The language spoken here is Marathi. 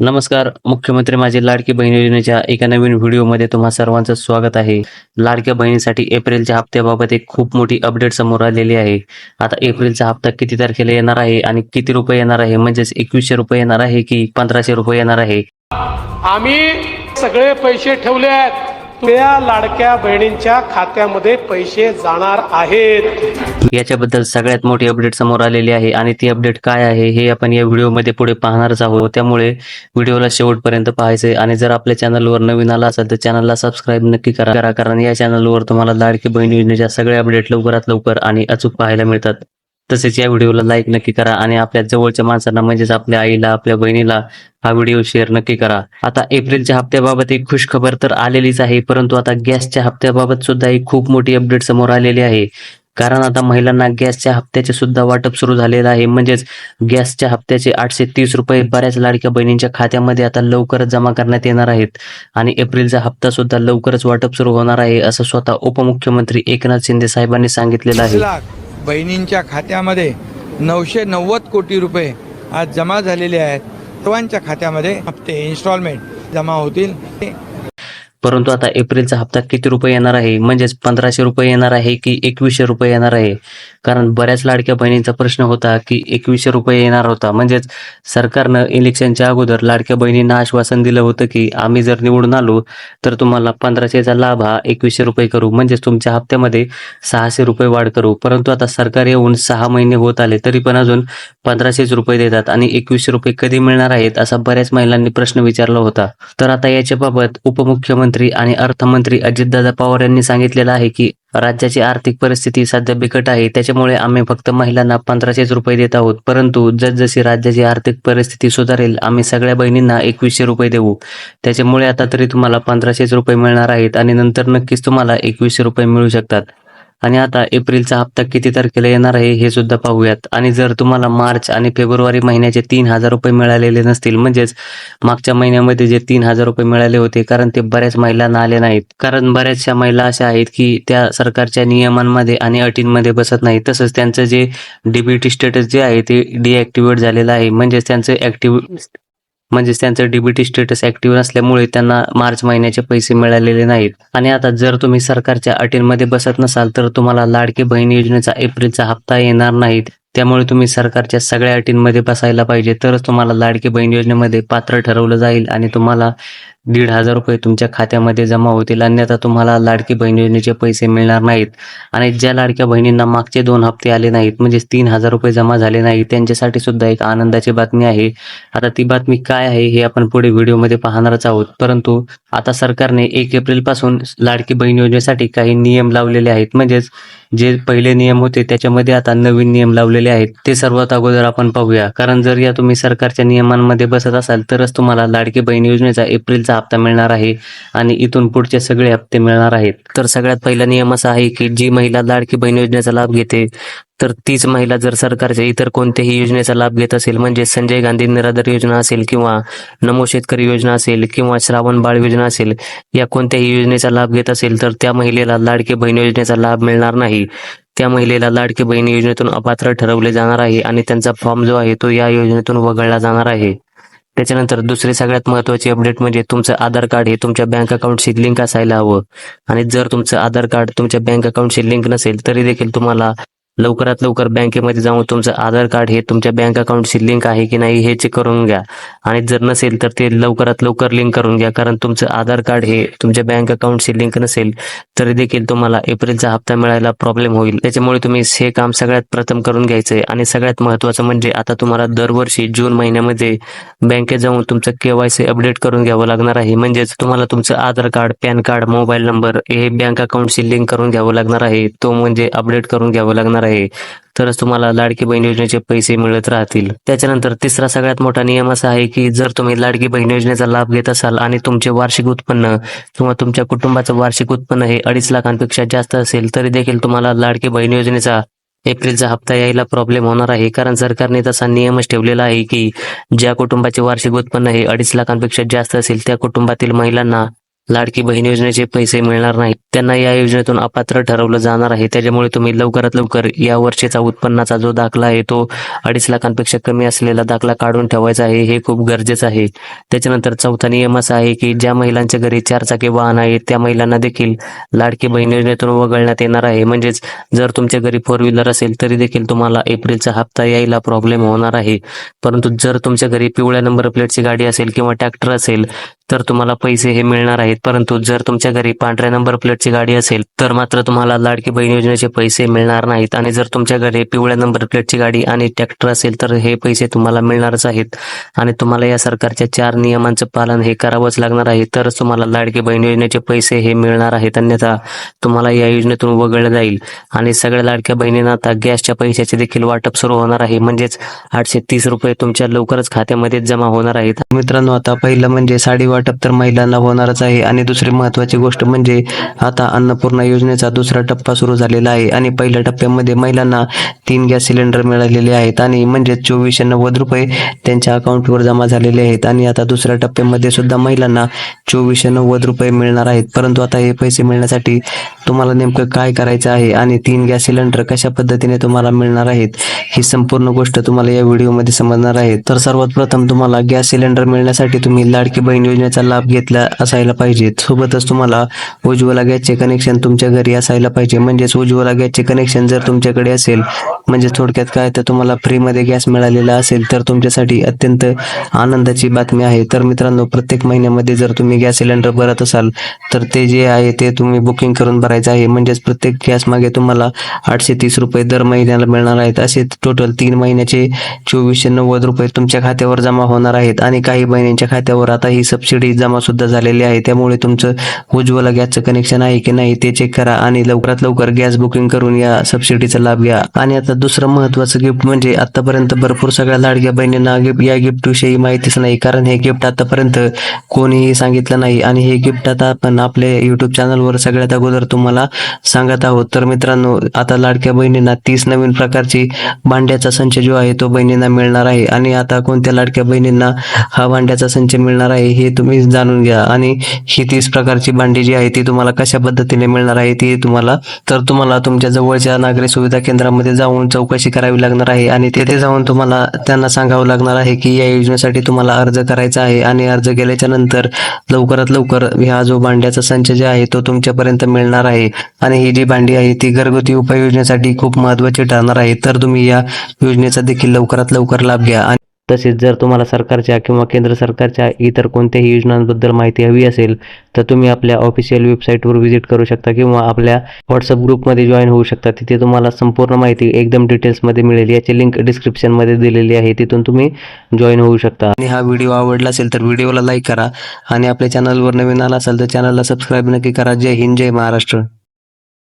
नमस्कार मुख्यमंत्री माझी लाडकी बहीण योजनेच्या एका नवीन व्हिडिओमध्ये तुम्हा सर्वांचं स्वागत आहे. लाडक्या बहिणीसाठी एप्रिलच्या हप्त्याबाबत एक खूप मोठी अपडेट समोर आलेली आहे. आता एप्रिलचा हप्ता किती तारखेला येणार आहे आणि किती रुपये येणार आहे? म्हणजेच एकवीसशे रुपये येणार आहे की पंधराशे रुपये येणार आहे? आम्ही सगळे पैसे ठेवले आहेत. आपल्या लाडक्या बहिणींच्या खात्यामध्ये पैसे जाणार आहेत? याच्याबद्दल सगळ्यात मोठी अपडेट समोर आलेली आहे. आणि ती अपडेट काय आहे हे आपण या व्हिडिओमध्ये पुढे पाहणारच आहोत. त्यामुळे व्हिडिओला शेवटपर्यंत पाहायचे आणि जर आपल्या चॅनलवर नवीन आला असेल तर चॅनलला सबस्क्राईब नक्की करा. करा कारण या चॅनलवर तुम्हाला लाडकी बहीण योजनेच्या सगळ्या अपडेट लवकरात लवकर आणि अचूक पाहायला मिळतात. तसेच या व्हिडिओला लाईक नक्की करा आणि आपल्या जवळच्या माणसांना म्हणजेच आपल्या आईला आपल्या बहिणीला हा व्हिडिओ शेअर नक्की करा. आता एप्रिलच्या हप्त्याबाबत एक खुश खबर तर आलेलीच आहे परंतु आता गॅसच्या हप्त्याबाबत सुद्धा एक खूप मोठी अपडेट समोर आलेली आहे. कारण आता महिलांना गॅसच्या हप्त्याचे सुद्धा वाटप सुरू झालेलं आहे. म्हणजेच गॅसच्या हप्त्याचे आठशे तीस रुपये बऱ्याच लाडक्या बहिणींच्या खात्यामध्ये आता लवकरच जमा करण्यात येणार आहेत. आणि एप्रिलचा हप्ता सुद्धा लवकरच वाटप सुरू होणार आहे असं स्वतः उपमुख्यमंत्री एकनाथ शिंदे साहेबांनी सांगितलेलं आहे. बहिणींच्या खात्यामध्ये नऊशे नव्वद कोटी रुपये आज जमा झालेले आहेत. सर्वांच्या खात्यामध्ये हप्ते इन्स्टॉलमेंट जमा होतील. परंतु आता एप्रिलचा हप्ता किती रुपये येणार आहे? म्हणजेच पंधराशे रुपये येणार आहे की एकवीसशे रुपये येणार आहे? कारण बऱ्याच लाडक्या बहिणींचा प्रश्न होता की एकवीसशे रुपये येणार होता. म्हणजेच सरकारनं इलेक्शनच्या अगोदर लाडक्या बहिणींना आश्वासन दिलं होतं की आम्ही जर निवडून आलो तर तुम्हाला पंधराशेचा लाभ हा एकवीसशे रुपये करू. म्हणजेच तुमच्या हप्त्यामध्ये सहाशे रुपये वाढ करू. परंतु आता सरकार येऊन सहा महिने होत आले तरी पण अजून पंधराशेच रुपये देतात आणि एकवीसशे रुपये कधी मिळणार आहेत असा बऱ्याच महिलांनी प्रश्न विचारला होता. तर आता याच्याबाबत उपमुख्यमंत्री आणि अर्थमंत्री अजितदादा पवार यांनी सांगितलेलं आहे की राज्याची आर्थिक परिस्थिती सध्या बिकट आहे. त्याच्यामुळे आम्ही फक्त महिलांना पंधराशेच रुपये देत आहोत. परंतु जसजशी राज्याची आर्थिक परिस्थिती सुधारेल आम्ही सगळ्या बहिणींना एकवीसशे रुपये देऊ. त्याच्यामुळे आता तरी तुम्हाला पंधराशेच रुपये मिळणार आहेत आणि नंतर नक्कीच तुम्हाला एकवीसशे रुपये मिळू शकतात. आणि आता एप्रिलचा हप्ता किती तारखेला येणार आहे हे सुद्धा पाहूयात. आणि जर तुम्हाला मार्च आणि फेब्रुवारी महिन्याचे तीन हजार रुपये मिळालेले नसतील म्हणजेच मागच्या महिन्यामध्ये जे तीन हजार रुपये मिळाले होते कारण ते बऱ्याच महिलांना आले नाहीत. कारण बऱ्याचशा महिला अशा आहेत की त्या सरकारच्या नियमांमध्ये आणि अटींमध्ये बसत नाही तसंच त्यांचं जे डीबीटी स्टेटस जे आहे ते डिॲक्टिवेट झालेलं आहे. म्हणजेच त्यांचं ऍक्टिव्ह म्हणजेच त्यांचं डीबीटी स्टेटस ऍक्टिव्ह नसल्यामुळे त्यांना मार्च महिन्याचे पैसे मिळालेले नाहीत. आणि आता जर तुम्ही सरकारच्या अटींमध्ये बसत नसाल तर तुम्हाला लाडकी बहीण योजनेचा एप्रिलचा हप्ता येणार नाहीत. त्यामुळे तुम्ही सरकारच्या सगळ्या अटींमध्ये बसायला पाहिजे तरच तुम्हाला लाडकी बहीण योजनेमध्ये पात्र ठरवलं जाईल आणि तुम्हाला दीड हजार रुपये तुमच्या खात्यामध्ये जमा होतील अन्यथा तुम्हाला लाडकी बहीण योजनेचे पैसे मिळणार नाहीत. आणि ज्या लाडक्या बहिणींना मागचे दोन हप्ते आले नाहीत म्हणजेच तीन हजार रुपये जमा झाले नाहीत त्यांच्यासाठी सुद्धा एक आनंदाची बातमी आहे. आता ती बातमी काय आहे हे आपण पुढे व्हिडिओमध्ये पाहणारच आहोत. परंतु आता सरकारने एक एप्रिलपासून लाडकी बहीण योजनेसाठी काही नियम लावलेले आहेत. म्हणजेच जे पहिले नियम होते त्याच्यामध्ये आता नवीन नियम लावलेले आहेत. ते सर्वात अगोदर आपण पाहूया. कारण जर या तुम्ही सरकारच्या नियमांमध्ये बसत असाल तरच तुम्हाला लाडकी बहीण योजनेचा एप्रिलचा हप्ता मिळणार आहे आणि इथून पुढचे सगळे हप्ते मिळणार आहेत. तर सगळ्यात पहिला नियम असा आहे की जी महिला लाडकी बहीण योजनेचा लाभ घेते तर तीच महिला जर सरकारच्या इतर कोणत्याही योजनेचा लाभ घेत असेल म्हणजे संजय गांधी निराधार योजना असेल किंवा नमो शेतकरी योजना असेल किंवा श्रावण बाळ योजना असेल या कोणत्याही योजनेचा लाभ घेत असेल तर त्या महिलेला लाडकी बहीण योजनेचा लाभ मिळणार नाही. त्या महिलेला लाडकी बहीण योजनेतून अपात्र ठरवले जाणार आहे आणि त्यांचा फॉर्म जो आहे तो या योजनेतून वगळला जाणार आहे. त्याच्यानंतर दुसरी सगळ्यात महत्वाची अपडेट म्हणजे तुमचं आधार कार्ड हे तुमच्या बँक अकाउंटशी लिंक असायला हवं. आणि जर तुमचं आधार कार्ड तुमच्या बँक अकाउंटशी लिंक नसेल तरी देखील तुम्हाला लवकरात लवकर बँकेमध्ये जाऊन तुमचं आधार कार्ड हे तुमच्या बँक अकाउंटशी लिंक आहे की नाही हे चेक करून घ्या. आणि जर नसेल तर ते लवकरात लवकर लिंक करून घ्या कारण तुमचं आधार कार्ड हे तुमच्या बँक अकाउंटशी लिंक नसेल तरी देखील तुम्हाला एप्रिलचा हप्ता मिळायला प्रॉब्लेम होईल. त्याच्यामुळे तुम्ही हे काम सगळ्यात प्रथम करून घ्यायचंय. आणि सगळ्यात महत्वाचं म्हणजे आता तुम्हाला दरवर्षी जून महिन्यामध्ये बँकेत जाऊन तुमचं केवायसी अपडेट करून घ्यावं लागणार आहे. म्हणजेच तुम्हाला तुमचं Aadhaar card pan card mobile number हे बँक अकाउंटशी लिंक करून घ्यावं लागणार आहे. तो म्हणजे अपडेट करून घ्यावं लागणार आहे. तरच तुम्हाला लाडकी बहीण योजनेचे पैसे मिळत राहतील. त्याच्यानंतर तिसरा सगळ्यात मोठा नियम असा आहे की जर तुम्ही लाडकी बहीण योजनेचा लाभ घेत असाल आणि तुमचे वार्षिक उत्पन्न किंवा तुमच्या कुटुंबाचं वार्षिक उत्पन्न हे अडीच लाखांपेक्षा जास्त असेल तरी देखील तुम्हाला लाडकी बहीण योजनेचा एप्रिलचा हप्ता यायला प्रॉब्लेम होणार आहे. कारण सरकारने तसा नियमच ठेवलेला आहे की ज्या कुटुंबाचे वार्षिक उत्पन्न हे अडीच लाखांपेक्षा जास्त असेल त्या कुटुंबातील महिलांना लाडकी बहीण योजनेचे पैसे मिळणार नाहीत. त्यांना या योजनेतून अपात्र ठरवलं जाणार आहे. त्याच्यामुळे तुम्ही लवकरात लवकर या वर्षीचा उत्पन्नाचा जो दाखला आहे तो अडीच लाखांपेक्षा कमी असलेला दाखला काढून ठेवायचा आहे. हे खूप गरजेचं आहे. त्याच्यानंतर चौथा नियम असा आहे की ज्या महिलांच्या घरी चारचाकी वाहन आहे त्या महिलांना देखील लाडकी बहीण योजनेतून वगळण्यात येणार आहे. म्हणजेच जर तुमच्या घरी फोर व्हीलर असेल तरी देखील तुम्हाला एप्रिलचा हप्ता यायला प्रॉब्लेम होणार आहे. परंतु जर तुमच्या घरी पिवळ्या नंबर प्लेटची गाडी असेल किंवा ट्रॅक्टर असेल तर तुम्हाला पैसे हे मिळणार आहेत. परंतु जर तुमच्या घरी पांढऱ्या नंबर प्लेटची गाडी असेल तर मात्र तुम्हाला लाडकी बहीण योजनेचे पैसे मिळणार नाहीत. आणि जर तुमच्या घरी पिवळ्या नंबर प्लेटची गाडी आणि ट्रॅक्टर असेल तर हे पैसे तुम्हाला मिळणारच आहेत. आणि तुम्हाला या सरकारच्या चार नियमांचं पालन हे करावंच लागणार आहे. तरच तुम्हाला लाडकी बहीण योजनेचे पैसे हे मिळणार आहेत. अन्यथा तुम्हाला या योजनेतून वगळलं जाईल. आणि सगळ्या लाडक्या बहिणींना आता गॅसच्या पैशाचे देखील वाटप सुरू होणार आहे. म्हणजेच आठशे तीस रुपये तुमच्या लवकरच खात्यामध्ये जमा होणार आहेत. मित्रांनो आता पहिलं म्हणजे साडी वाटप तर महिलांना होणारच आहे. आणि दुसरी महत्वाची गोष्ट म्हणजे आता अन्नपूर्णा योजनेचा दुसरा टप्पा सुरू झालेला आहे. आणि पहिल्या टप्प्यामध्ये महिलांना तीन गॅस सिलेंडर मिळालेले आहेत. आणि म्हणजे चोवीसशे नव्वद रुपये त्यांच्या अकाउंटवर जमा झालेले आहेत. आणि आता दुसऱ्या टप्प्यामध्ये सुद्धा महिलांना चोवीसशे नव्वद रुपये मिळणार आहेत. परंतु आता हे पैसे मिळण्यासाठी तुम्हाला नेमकं काय करायचं आहे? आणि तीन गॅस सिलेंडर कशा पद्धतीने तुम्हाला मिळणार आहेत? ही संपूर्ण गोष्ट तुम्हाला या व्हिडिओमध्ये समजणार आहे. तर सर्वात प्रथम तुम्हाला गॅस सिलेंडर मिळण्यासाठी तुम्ही लाडकी बहीण योजनेचा लाभ घेतला असायला पाहिजे. सोबतच तुम्हाला उज्ज्वला गॅसचे कनेक्शन तुमच्या घरी असायला पाहिजे. म्हणजेच उज्ज्वला गॅसचे कनेक्शन जर तुमच्याकडे असेल म्हणजे थोडक्यात काय तर तुम्हाला फ्रीमध्ये गॅस मिळालेला असेल तर तुमच्यासाठी अत्यंत आनंदाची बातमी आहे. तर मित्रांनो प्रत्येक महिन्यामध्ये जर तुम्ही गॅस सिलेंडर भरत असाल तर ते जे आहे ते तुम्ही बुकिंग करून भरायचं आहे. म्हणजेच प्रत्येक गॅस मागे तुम्हाला आठशे तीस रुपये दर महिन्याला मिळणार आहेत. असे टोटल तीन महिन्याचे चोवीसशे नव्वद रुपये तुमच्या खात्यावर जमा होणार आहेत. आणि काही महिन्यांच्या खात्यावर आता ही सबसिडी जमा सुद्धा झालेली आहे. त्यामुळे तुमचं उज्ज्वला गॅसचं कनेक्शन आहे की नाही ते चेक करा आणि लवकरात लवकर गॅस बुकिंग करून या सबसिडीचा लाभ घ्या. आणि आता दुसरं महत्वाचं गिफ्ट म्हणजे आतापर्यंत भरपूर सगळ्या लाडक्या बहिणींना गिफ्ट या गिफ्ट विषयी माहितीच नाही. कारण हे गिफ्ट आतापर्यंत कोणीही सांगितलं नाही. आणि हे गिफ्ट आता आपण आपल्या युट्यूब चॅनलवर सगळ्यात अगोदर तुम्हाला सांगत आहोत. तर मित्रांनो आता लाडक्या बहिणींना तीस नवीन प्रकारची भांड्याचा संच जो आहे तो बहिणींना मिळणार आहे. आणि आता कोणत्या लाडक्या बहिणींना हा भांड्याचा संच मिळणार आहे हे तुम्ही जाणून घ्या. आणि ही तीस प्रकारची भांडी जी आहे ती तुम्हाला कशा पद्धतीने मिळणार आहे ती तुम्हाला तर तुम्हाला तुमच्या जवळच्या नागरी सुविधा केंद्रामध्ये जाऊन चौकशी करावी लागणार आहे. आणि तेथे जाऊन तुम्हाला त्यांना सांगावं लागणार आहे की या योजनेसाठी तुम्हाला अर्ज करायचा आहे. आणि अर्ज केल्याच्यानंतर लवकरात लवकर हा जो भांड्याचा संच जे आहे तो तुमच्यापर्यंत मिळणार आहे. आणि ही जी भांडी आहे ती घरगुती उपाययोजनेसाठी खूप महत्वाची ठरणार आहे. तर तुम्ही या योजनेचा देखील लवकरात लवकर लाभ घ्या. आणि तसेच जर तुम्हाला सरकारच्या किंवा केंद्र सरकारच्या इतर कोणत्याही योजनांबद्दल माहिती हवी असेल तर तुम्ही आपल्या ऑफिशियल वेबसाईटवर व्हिजिट करू शकता किंवा आपल्या व्हॉट्सअप ग्रुपमध्ये जॉईन होऊ शकता. तिथे तुम्हाला संपूर्ण माहिती एकदम डिटेल्समध्ये मिळेल. याची लिंक डिस्क्रिप्शनमध्ये दिलेली आहे. तिथून तुम्ही जॉईन होऊ शकता. आणि हा व्हिडिओ आवडला असेल तर व्हिडिओला लाईक करा. आणि आपल्या चॅनलवर नवीन आला असेल तर चॅनलला सबस्क्राईब नक्की करा. जय हिंद जय महाराष्ट्र.